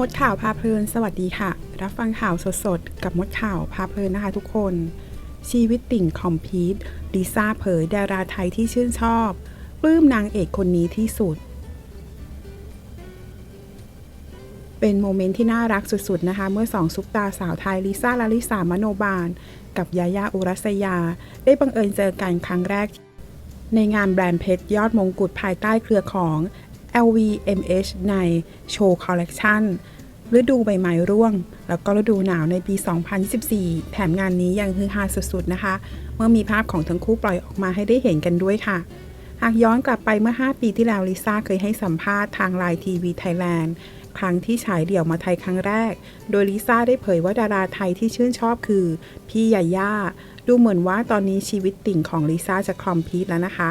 มดข่าวพาเพลิน สวัสดีค่ะ รับฟังข่าวสดๆ กับมดข่าวพาเพลินนะคะทุกคน ชีวิตติ่งคอมพีทลิซ่าเผยดาราไทยที่ชื่นชอบปลื้มนางเอกคนนี้ที่สุด เป็นโมเมนต์ที่น่ารักสุดๆนะคะ เมื่อสองซุปตาสาวไทยลิซ่าละลิสามโนบาล กับยายาอุรัสยา ได้บังเอิญเจอกันครั้งแรกในงานแบรนด์เพชรยอดมงกุฎภายใต้เครือของ LVMH ในโชว์คอลเลกชันฤดูใบไม้ร่วง แล้วก็ฤดูหนาวในปี 2024 แถมงานนี้ยังฮือฮาสุดๆนะคะ เมื่อมีภาพของทั้งคู่ปล่อยออกมาให้ได้เห็นกันด้วยค่ะ หากย้อนกลับไปเมื่อ 5 ปีที่แล้วลิซ่าเคยให้สัมภาษณ์ทางไลน์ทีวีไทยแลนด์ครั้งที่ฉายเดี่ยวมาไทยครั้งแรก โดยลิซ่าได้เผยว่าดาราไทยที่ชื่นชอบคือ พี่ยาย่า ดูเหมือนว่าตอนนี้ชีวิตติ่งของลิซ่าจะคลอมพีทแล้วนะคะ